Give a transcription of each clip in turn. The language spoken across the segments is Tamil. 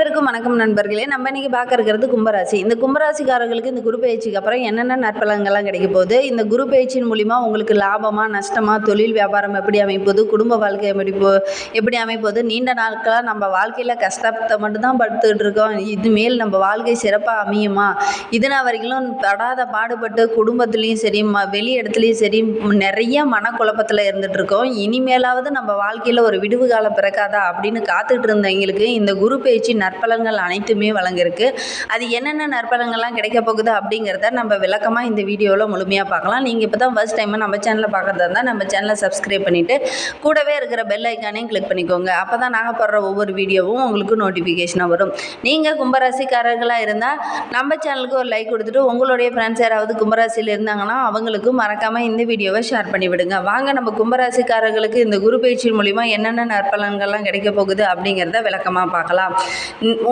அனைவருக்கும் வணக்கம் நண்பர்களே. நம்ம இன்னைக்கு பார்க்க இருக்கிறது கும்பராசி. இந்த கும்பராசிக்காரர்களுக்கு இந்த குரு பயிற்சிக்கு அப்புறம் என்னென்ன நற்பலன்கள்லாம் கிடைக்க போகுது? இந்த குரு பயிற்சியின் மூலிமா உங்களுக்கு லாபமா நஷ்டமா தொழில் வியாபாரம் எப்படி அமைப்போது? குடும்ப வாழ்க்கை எப்படி போ எப்படி அமைப்போது? நீண்ட நாட்களாக நம்ம வாழ்க்கையில் கஷ்டத்தை மட்டும்தான் படுத்துக்கிட்டு இருக்கோம். இது மேல் நம்ம வாழ்க்கை சிறப்பாக அமையுமா? இதனால் வரைக்கும் படாத பாடுபட்டு குடும்பத்துலேயும் சரி ம வெளி இடத்துலையும் சரி நிறைய மனக்குழப்பத்தில் இருந்துட்டு இருக்கோம். இனிமேலாவது நம்ம வாழ்க்கையில் ஒரு விடுவு காலம் பிறக்காதா அப்படின்னு காத்துக்கிட்டு இருந்தவங்களுக்கு இந்த குரு பயிற்சி நற்பலன்கள் அனைத்துமே வழங்கியிருக்கு. அது என்னென்ன நற்பலன்கள்லாம் கிடைக்க போகுது அப்படிங்கிறத நம்ம விளக்கமாக இந்த வீடியோவில் முழுமையாக பார்க்கலாம். நீங்கள் இப்போ தான் ஃபஸ்ட் டைம் நம்ம சேனலில் பார்க்குறதா இருந்தால் நம்ம சேனலை சப்ஸ்கிரைப் பண்ணிவிட்டு கூடவே இருக்கிற பெல் ஐக்கானையும் கிளிக் பண்ணிக்கோங்க. அப்போ தான் நாங்கள் போடுற ஒவ்வொரு வீடியோவும் உங்களுக்கு நோட்டிஃபிகேஷனாக வரும். நீங்கள் கும்பராசிக்காரர்களாக இருந்தால் நம்ம சேனலுக்கு ஒரு லைக் கொடுத்துட்டு உங்களுடைய ஃப்ரெண்ட்ஸ் யாராவது கும்பராசியில் இருந்தாங்கன்னா அவங்களுக்கும் மறக்காமல் இந்த வீடியோவை ஷேர் பண்ணி விடுங்க. வாங்க நம்ம கும்பராசிக்காரர்களுக்கு இந்த குரு பயிற்சி மூலிமா என்னென்ன நற்பலன்கள்லாம் கிடைக்க போகுது அப்படிங்கிறத விளக்கமாக பார்க்கலாம்.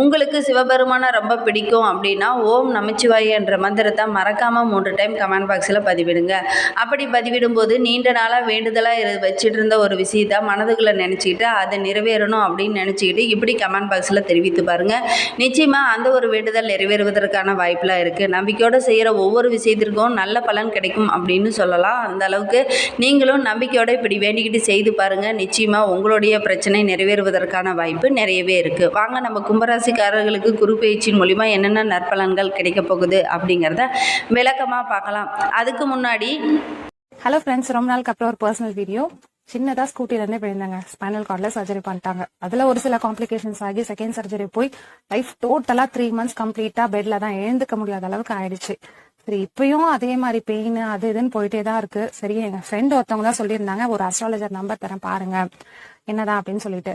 உங்களுக்கு சிவபெருமானை ரொம்ப பிடிக்கும் அப்படின்னா ஓம் நமச்சிவாய என்ற மந்திரத்தை மறக்காமல் மூன்று டைம் கமெண்ட் பாக்ஸில் பதிவிடுங்க. அப்படி பதிவிடும்போது நீண்ட நாளாக வேண்டுதலாக இரு வச்சுட்டு இருந்த ஒரு விஷயத்தை மனதுக்குள்ளே நினச்சிக்கிட்டு அதை நிறைவேறணும் அப்படின்னு நினச்சிக்கிட்டு இப்படி கமெண்ட் பாக்ஸில் தெரிவித்து பாருங்கள் நிச்சயமாக அந்த ஒரு வேண்டுதல் நிறைவேறுவதற்கான வாய்ப்பெலாம் இருக்குது நம்பிக்கையோடு செய்கிற ஒவ்வொரு விஷயத்திற்கும் நல்ல பலன் கிடைக்கும் அப்படின்னு சொல்லலாம். அந்த அளவுக்கு நீங்களும் நம்பிக்கையோடு இப்படி வேண்டிக்கிட்டு செய்து பாருங்கள் நிச்சயமாக உங்களுடைய பிரச்சனை நிறைவேறுவதற்கான வாய்ப்பு நிறையவே இருக்குது வாங்க நமக்கு கும்பராசிக்காரர்களுக்கு குரு பயிற்சியின் மூலிமா என்னென்ன நற்பலன்கள் கிடைக்க போகுது அப்படிங்கிறத விளக்கமாக பார்க்கலாம். அதுக்கு முன்னாடி ஹலோ ஃப்ரெண்ட்ஸ் ரொம்ப நாளுக்கு அப்புறம் ஒரு பர்சனல் வீடியோ சின்னதாக ஸ்கூட்டிலேருந்தே போயிருந்தாங்க. ஸ்பைனல் கார்டில் சர்ஜரி பண்ணிட்டாங்க. அதில் ஒரு சில காம்ப்ளிகேஷன்ஸ் ஆகி செகண்ட் சர்ஜரி போய் லைஃப் டோட்டலாக த்ரீ மந்த்ஸ் கம்ப்ளீட்டாக பெட்டில் தான் எழுந்துக்க முடியாத அளவுக்கு ஆயிடுச்சு. சரி இப்பயும் அதே மாதிரி பெயின் அது இதுன்னு போயிட்டே தான் இருக்கு. சரி எங்க ஃப்ரெண்ட் ஒருத்தவங்க தான் சொல்லியிருந்தாங்க ஒரு அஸ்ட்ராலஜர் நம்பர் தரேன் பாருங்க. என்னதான்? அப்படின்னு சொல்லிட்டு.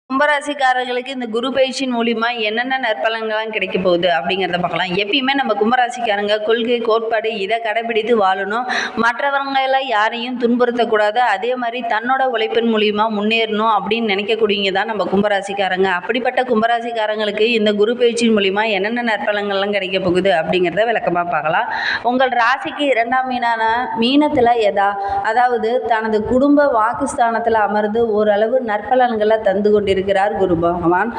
கும்பராசிக்காரர்களுக்கு இந்த குரு பயிற்சியின் மூலிமா என்னென்ன நற்பலன்கள்லாம் கிடைக்க போகுது அப்படிங்கிறத பார்க்கலாம். எப்பயுமே நம்ம கும்பராசிக்காரங்க கொள்கை கோட்பாடு இதை கடைபிடித்து வாழணும். மற்றவங்க எல்லாம் யாரையும் துன்புறுத்தக்கூடாது. அதே மாதிரி தன்னோட உழைப்பின் மூலிமா முன்னேறணும் அப்படின்னு நினைக்கக்கூடியவங்க தான் நம்ம கும்பராசிக்காரங்க. அப்படிப்பட்ட கும்பராசிக்காரங்களுக்கு இந்த குரு பயிற்சியின் மூலிமா என்னென்ன நற்பலன்கள்லாம் கிடைக்க போகுது அப்படிங்கிறத விளக்கமாக பார்க்கலாம். உங்கள் ராசிக்கு இரண்டாம் மீனான மீனத்தில் எதா? அதாவது தனது குடும்ப வாக்குஸ்தானத்தில் அமர்ந்து ஓரளவு நற்பலன்களை தந்து இருக்கிறார் குரு பகவான்.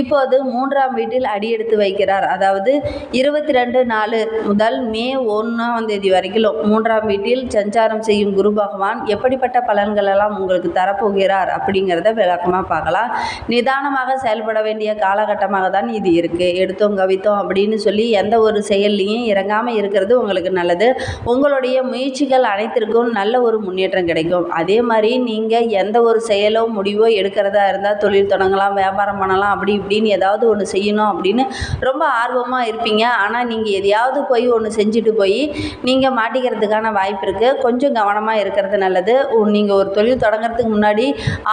இப்போது மூன்றாம் வீட்டில் அடியெடுத்து வைக்கிறார். அதாவது இருபத்தி ரெண்டு நாலு முதல் மே ஒன்றாம் தேதி வரைக்கும் மூன்றாம் வீட்டில் சஞ்சாரம் செய்யும் குரு பகவான் எப்படிப்பட்ட பலன்கள் எல்லாம் உங்களுக்கு தரப்போகிறார் அப்படிங்கிறத விளக்கமாக பார்க்கலாம். நிதானமாக செயல்பட வேண்டிய காலகட்டமாக தான் இது இருக்குது எடுத்தோம் கவித்தோம் அப்படின்னு சொல்லி எந்த ஒரு செயல்லையும் இறங்காமல் இருக்கிறது உங்களுக்கு நல்லது. உங்களுடைய முயற்சிகள் அனைத்திற்கும் நல்ல ஒரு முன்னேற்றம் கிடைக்கும். அதே மாதிரி நீங்கள் எந்த ஒரு செயலோ முடிவோ எடுக்கிறதா இருந்தால் தொழில் தொடங்கலாம் வியாபாரம் பண்ணலாம் அப்படி இப்படின்னு ஏதாவது ஒன்று செய்யணும் அப்படின்னு ரொம்ப ஆர்வமாக இருப்பீங்க. ஆனால் நீங்கள் எதையாவது போய் ஒன்று செஞ்சுட்டு போய் நீங்கள் மாட்டிக்கிறதுக்கான வாய்ப்பு இருக்குது கொஞ்சம் கவனமாக இருக்கிறது நல்லது. நீங்கள் ஒரு தொழில் தொடங்குறதுக்கு முன்னாடி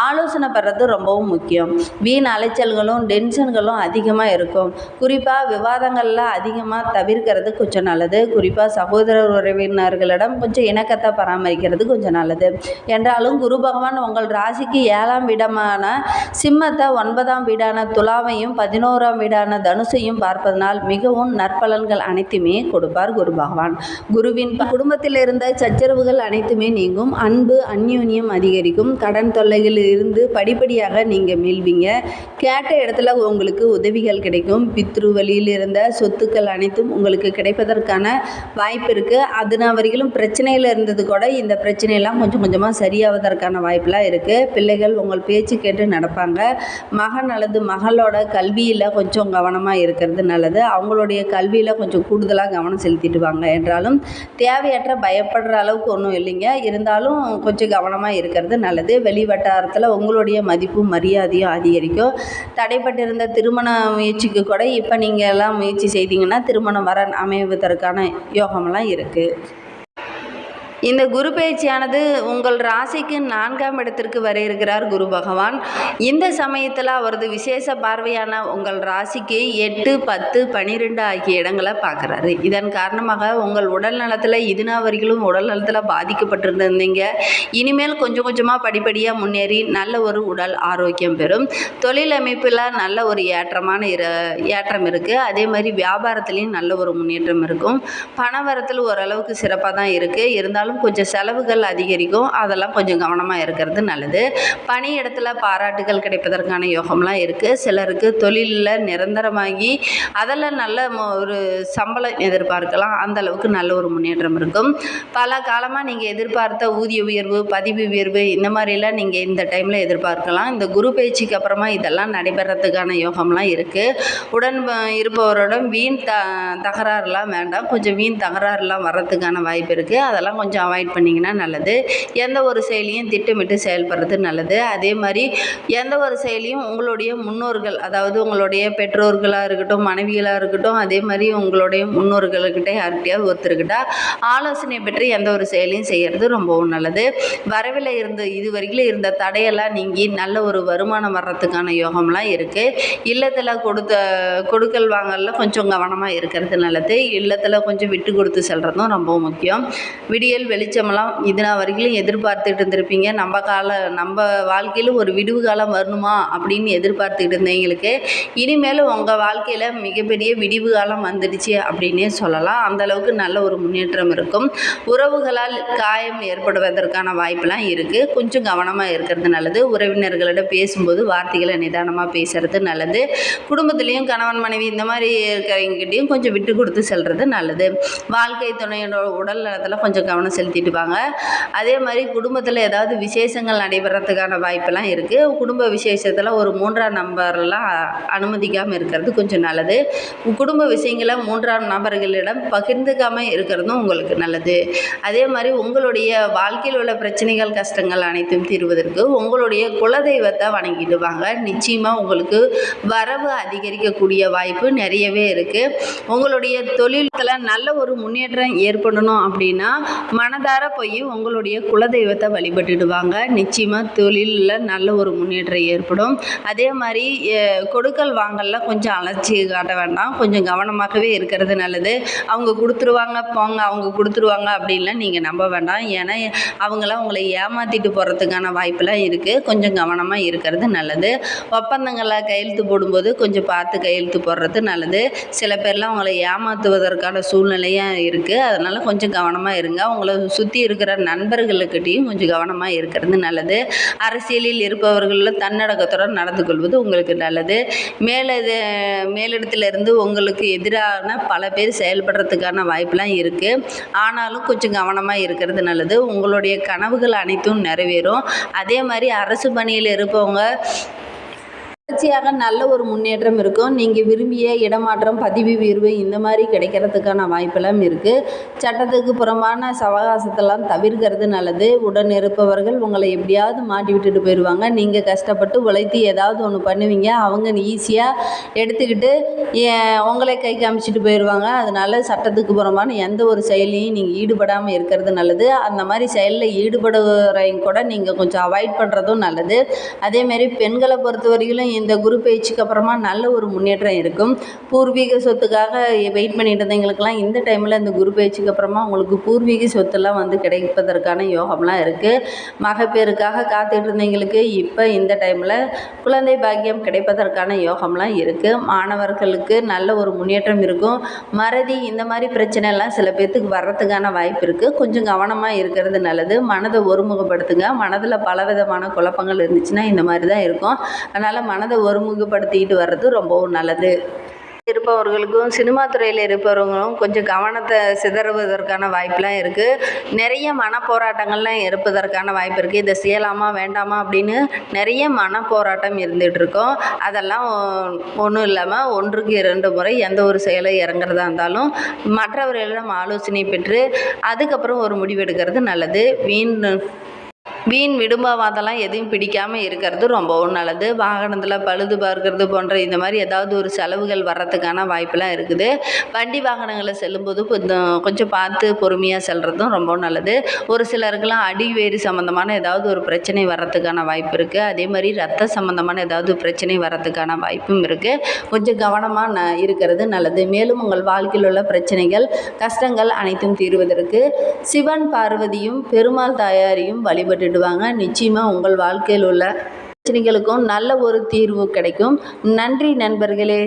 ஆலோசனை பெறது ரொம்பவும் முக்கியம். வீண் அலைச்சல்களும் டென்ஷன்களும் அதிகமாக இருக்கும். குறிப்பாக விவாதங்களில் அதிகமாக தவிர்க்கிறது கொஞ்சம் நல்லது. குறிப்பாக சகோதர உறவினர்களிடம் கொஞ்சம் இணக்கத்தை பராமரிக்கிறது கொஞ்சம் நல்லது. என்றாலும் குரு பகவான் உங்கள் ராசிக்கு ஏழாம் விடமான சிம்ம சிம்மத்தை ஒன்பதாம் வீடான துலாவையும் பதினோராம் வீடான தனுசையும் பார்ப்பதனால் மிகவும் நற்பலன்கள் அனைத்துமே கொடுப்பார் குரு பகவான். குருவின் குடும்பத்தில் இருந்த சச்சரவுகள் அனைத்துமே நீங்கும். அன்பு அந்யூன்யம் அதிகரிக்கும். கடன் தொல்லைகளில் இருந்து படிப்படியாக நீங்கள் மீள்வீங்க. கேட்ட இடத்துல உங்களுக்கு உதவிகள் கிடைக்கும். பித்ரு வழியில் இருந்த சொத்துக்கள் அனைத்தும் உங்களுக்கு கிடைப்பதற்கான வாய்ப்பு இருக்குது அதனால் வரையிலும் பிரச்சனையில் இருந்தது கூட இந்த பிரச்சனையெல்லாம் கொஞ்சம் கொஞ்சமாக சரியாவதற்கான வாய்ப்பெலாம் இருக்குது பிள்ளைகள் உங்கள் பேச்சு கேட்டு நடப்பாங்க. மகன் அல்லது மகளோட கல்வியில் கொஞ்சம் கவனமாக இருக்கிறது நல்லது. அவங்களுடைய கல்வியில் கொஞ்சம் கூடுதலாக கவனம் செலுத்திட்டு வாங்க. என்றாலும் தேவையற்ற பயப்படுற அளவுக்கு ஒன்றும் இல்லைங்க. இருந்தாலும் கொஞ்சம் கவனமாக இருக்கிறது நல்லது. வெளி வட்டாரத்தில் உங்களுடைய மதிப்பும் மரியாதையும் அதிகரிக்கும் தடைப்பட்டிருந்த திருமண முயற்சிக்கு கூட இப்போ நீங்கள் எல்லாம் முயற்சி செய்தீங்கன்னா திருமணம் வர அமைவதற்கான யோகமெல்லாம் இருக்குது இந்த குரு பயிற்சியானது உங்கள் ராசிக்கு நான்காம் இடத்திற்கு வர இருக்கிறார் குரு பகவான். இந்த சமயத்தில் அவரது விசேஷ பார்வையான உங்கள் ராசிக்கு எட்டு பத்து பன்னிரெண்டு ஆகிய இடங்களை பார்க்குறாரு. இதன் காரணமாக உங்கள் உடல் நலத்தில் இதுனா வரையிலும் உடல் நலத்தில் பாதிக்கப்பட்டிருந்தீங்க இனிமேல் கொஞ்சம் கொஞ்சமாக படிப்படியாக முன்னேறி நல்ல ஒரு உடல் ஆரோக்கியம் பெறும். தொழில் அமைப்பில் நல்ல ஒரு ஏற்றமான இர ஏற்றம் இருக்குது அதே மாதிரி வியாபாரத்துலேயும் நல்ல ஒரு முன்னேற்றம் இருக்கும். பணவரத்தில் ஓரளவுக்கு சிறப்பாக தான் இருக்குது இருந்தாலும் கொஞ்சம் செலவுகள் அதிகரிக்கும். அதெல்லாம் கொஞ்சம் கவனமாக இருக்கிறது நல்லது. பணி இடத்துல பாராட்டுகள் கிடைப்பதற்கான யோகம்லாம் இருக்குது சிலருக்கு தொழிலில் நிரந்தரமாகி அதில் நல்ல ஒரு சம்பளம் எதிர்பார்க்கலாம். அந்த அளவுக்கு நல்ல ஒரு முன்னேற்றம் இருக்கும். பல காலமாக நீங்கள் எதிர்பார்த்த ஊதிய உயர்வு பதிவு உயர்வு இந்த மாதிரிலாம் நீங்கள் இந்த டைமில் எதிர்பார்க்கலாம். இந்த குரு பயிற்சிக்கு அப்புறமா இதெல்லாம் நடைபெறத்துக்கான யோகம்லாம் இருக்குது உடன் இருப்பவரோட வீண் த தகராறுலாம் வேண்டாம். கொஞ்சம் வீண் தகராறுலாம் வர்றதுக்கான வாய்ப்பு இருக்குது அதெல்லாம் கொஞ்சம் அவாய்ட் பண்ணிங்கன்னா நல்லது. எந்த ஒரு செயலியும் திட்டமிட்டு செயல்படுறது நல்லது. அதே மாதிரி எந்த ஒரு செயலியும் உங்களுடைய முன்னோர்கள் அதாவது உங்களுடைய பெற்றோர்களாக இருக்கட்டும் மனைவிகளாக இருக்கட்டும் அதே மாதிரி உங்களுடைய முன்னோர்கள்கிட்ட யார்கிட்டயாவது ஒருத்தர்கிட்ட ஆலோசனை பெற்று எந்த ஒரு செயலையும் செய்கிறது ரொம்பவும் நல்லது. வரவில் இருந்த இது வரைக்கும் இருந்த தடையெல்லாம் நீங்கி நல்ல ஒரு வருமானம் வர்றதுக்கான யோகம்லாம் இருக்குது இல்லத்தில் கொடுத்த கொடுக்கல் வாங்கல கொஞ்சம் கவனமாக இருக்கிறது நல்லது. இல்லத்தில் கொஞ்சம் விட்டு கொடுத்து செல்கிறதும் ரொம்ப முக்கியம். விடியல் வெளிச்சமெல்லாம் இதுனா வரைக்கும் எதிர்பார்த்துட்டு இருந்திருப்பீங்க. நம்ம கால நம்ம வாழ்க்கையில் ஒரு விடிவு காலம் வரணுமா அப்படின்னு எதிர்பார்த்துட்டு இருந்தவங்களுக்கு இனிமேல் உங்கள் வாழ்க்கையில் மிகப்பெரிய விடிவு காலம் வந்துடுச்சு அப்படின்னே சொல்லலாம். அந்த அளவுக்கு நல்ல ஒரு முன்னேற்றம் இருக்கும். உறவுகளால் காயம் ஏற்படுவதற்கான வாய்ப்பெல்லாம் இருக்குது கொஞ்சம் கவனமாக இருக்கிறது நல்லது. உறவினர்களிடம் பேசும்போது வார்த்தைகளை நிதானமாக பேசுகிறது நல்லது. குடும்பத்துலேயும் கணவன் மனைவி இந்த மாதிரி இருக்கிறவங்ககிட்டையும் கொஞ்சம் விட்டு கொடுத்து செல்றது நல்லது. வாழ்க்கை துணையோட உடல் நலத்தில் கொஞ்சம் கவனம் செலுத்திடுவாங்க அதே மாதிரி குடும்பத்தில் ஏதாவது விசேஷங்கள் நடைபெறத்துக்கான வாய்ப்பெல்லாம் இருக்குது குடும்ப விசேஷத்தில் ஒரு மூன்றாம் நம்பர்லாம் அனுமதிக்காமல் இருக்கிறது கொஞ்சம் நல்லது. குடும்ப விஷயங்களை மூன்றாம் நபர்களிடம் பகிர்ந்துக்காமல் இருக்கிறதும் உங்களுக்கு நல்லது. அதே மாதிரி உங்களுடைய வாழ்க்கையில் உள்ள பிரச்சனைகள் கஷ்டங்கள் அனைத்தும் தீர்வதற்கு உங்களுடைய குலதெய்வத்தை வணங்கிடுவாங்க நிச்சயமாக உங்களுக்கு வரவு அதிகரிக்கக்கூடிய வாய்ப்பு நிறையவே இருக்குது உங்களுடைய தொழிலத்தில் நல்ல ஒரு முன்னேற்றம் ஏற்படணும் அப்படின்னா மன மனதார போய் உங்களுடைய குலதெய்வத்தை வழிபட்டுடுவாங்க. நிச்சயமாக தொழிலில் நல்ல ஒரு முன்னேற்றம் ஏற்படும். அதே மாதிரி கொடுக்கல் வாங்கல்ல கொஞ்சம் அலட்சி காட்ட வேண்டாம். கொஞ்சம் கவனமாகவே இருக்கிறது நல்லது. அவங்க கொடுத்துருவாங்க போங்க அவங்க கொடுத்துருவாங்க அப்படின்லாம் நீங்கள் நம்ப வேண்டாம். ஏன்னா அவங்களாம் உங்களை ஏமாற்றிட்டு போகிறதுக்கான வாய்ப்பெல்லாம் இருக்குது கொஞ்சம் கவனமாக இருக்கிறது நல்லது. ஒப்பந்தங்களை கையெழுத்து போடும்போது கொஞ்சம் பார்த்து கையெழுத்து போடுறது நல்லது. சில பேர்லாம் அவங்களை ஏமாற்றுவதற்கான சூழ்நிலையாக இருக்குது அதனால் கொஞ்சம் கவனமாக இருங்க. உங்களை சுற்றி இருக்கிற நண்பர்களுக்கிட்டேயும் கொஞ்சம் கவனமாக இருக்கிறது நல்லது. அரசியலில் இருப்பவர்களில் தன்னடக்கத்துடன் நடந்து கொள்வது உங்களுக்கு நல்லது. மேலது மேலிடத்திலிருந்து உங்களுக்கு எதிரான பல பேர் செயல்படுறதுக்கான வாய்ப்பெலாம் இருக்குது ஆனாலும் கொஞ்சம் கவனமாக இருக்கிறது நல்லது. உங்களுடைய கனவுகள் அனைத்தும் நிறைவேறும். அதே மாதிரி அரசு பணியில் இருப்பவங்க தொடர்ச்சியாக நல்ல ஒரு முன்னேற்றம் இருக்கும். நீங்கள் விரும்பிய இடமாற்றம் பதவி உயர்வு இந்த மாதிரி கிடைக்கிறதுக்கான வாய்ப்பெல்லாம் இருக்குது சட்டத்துக்கு புறம்பான சவகாசத்தெல்லாம் தவிர்க்கிறது நல்லது. உடன் இருப்பவர்கள் உங்களை எப்படியாவது மாட்டி விட்டுட்டு போயிடுவாங்க நீங்கள் கஷ்டப்பட்டு உழைத்து ஏதாவது ஒன்று பண்ணுவீங்க. அவங்க ஈஸியாக எடுத்துக்கிட்டு ஏ- உங்களை கை காமிச்சிட்டு போயிடுவாங்க அதனால சட்டத்துக்கு புறம்பான எந்த ஒரு செயலையும் நீங்கள் ஈடுபடாமல் இருக்கிறது நல்லது. அந்த மாதிரி செயலில் ஈடுபடுறையும் கூட நீங்கள் கொஞ்சம் அவாய்ட் பண்ணுறதும் நல்லது. அதேமாரி பெண்களை பொறுத்த வரையிலும் இந்த குரு பயிற்சிக்கு அப்புறமா நல்ல ஒரு முன்னேற்றம் இருக்கும். பூர்வீக சொத்துக்காக வெயிட் பண்ணிட்டு இருந்தவங்களுக்கெல்லாம் இந்த டைமில் இந்த குரு பயிற்சிக்கு அப்புறமா உங்களுக்கு பூர்வீக சொத்துலாம் வந்து கிடைப்பதற்கான யோகம்லாம் இருக்குது மகப்பேறுக்காக காத்துட்டு இருந்தவங்களுக்கு இப்போ இந்த டைமில் குழந்தை பாக்கியம் கிடைப்பதற்கான யோகம்லாம் இருக்குது மாணவர்களுக்கு நல்ல ஒரு முன்னேற்றம் இருக்கும். மறதி இந்த மாதிரி பிரச்சனைலாம் சில பேர்த்துக்கு வர்றதுக்கான வாய்ப்பு இருக்குது கொஞ்சம் கவனமாக இருக்கிறது நல்லது. மனதை ஒருமுகப்படுத்துங்க. மனதில் பலவிதமான குழப்பங்கள் இருந்துச்சுன்னா இந்த மாதிரி தான் இருக்கும். அதனால் மனதை ஒருமுகப்படுத்திக்கிட்டு வர்றது ரொம்பவும் நல்லது. இருப்பவர்களுக்கும் சினிமா துறையில் இருப்பவர்களும் கொஞ்சம் கவனத்தை சிதறுவதற்கான வாய்ப்பெலாம் இருக்குது நிறைய மனப்போராட்டங்கள்லாம் இருப்பதற்கான வாய்ப்பு இருக்குது இதை செய்யலாமா வேண்டாமா அப்படின்னு நிறைய மனப்போராட்டம் இருந்துகிட்டு இருக்கோம். அதெல்லாம் ஒன்றும் இல்லாமல் ஒன்றுக்கு இரண்டு முறை எந்த ஒரு செயலை இறங்குறதா இருந்தாலும் மற்றவர்களிடம் ஆலோசனை பெற்று அதுக்கப்புறம் ஒரு முடிவெடுக்கிறது நல்லது. வீண் வீண் விடும்பவாதம்லாம் எதையும் பிடிக்காமல் இருக்கிறது ரொம்பவும் நல்லது. வாகனத்தில் பழுது பார்க்கறது போன்ற இந்த மாதிரி ஏதாவது ஒரு செலவுகள் வர்றதுக்கான வாய்ப்பெல்லாம் இருக்குது. வண்டி வாகனங்களில் செல்லும்போது கொஞ்சம் கொஞ்சம் பார்த்து பொறுமையாக செல்கிறதும் ரொம்பவும் நல்லது. ஒரு சிலருக்கெல்லாம் அடிவேறு சம்மந்தமான ஏதாவது ஒரு பிரச்சனை வர்றதுக்கான வாய்ப்பு இருக்குது அதே மாதிரி ரத்த சம்மந்தமான ஏதாவது பிரச்சனை வர்றதுக்கான வாய்ப்பும் இருக்குது கொஞ்சம் கவனமாக ந இருக்கிறது நல்லது. மேலும் உங்கள் வாழ்க்கையில் உள்ள பிரச்சனைகள் கஷ்டங்கள் அனைத்தும் தீர்வதற்கு சிவன் பார்வதியும் பெருமாள் தாயாரையும் வழிபட்டுடுவாங்க நிச்சயமாக உங்கள் வாழ்க்கையில் உள்ள பிரச்சனைகளுக்கும் நல்ல ஒரு தீர்வு கிடைக்கும். நன்றி நண்பர்களே.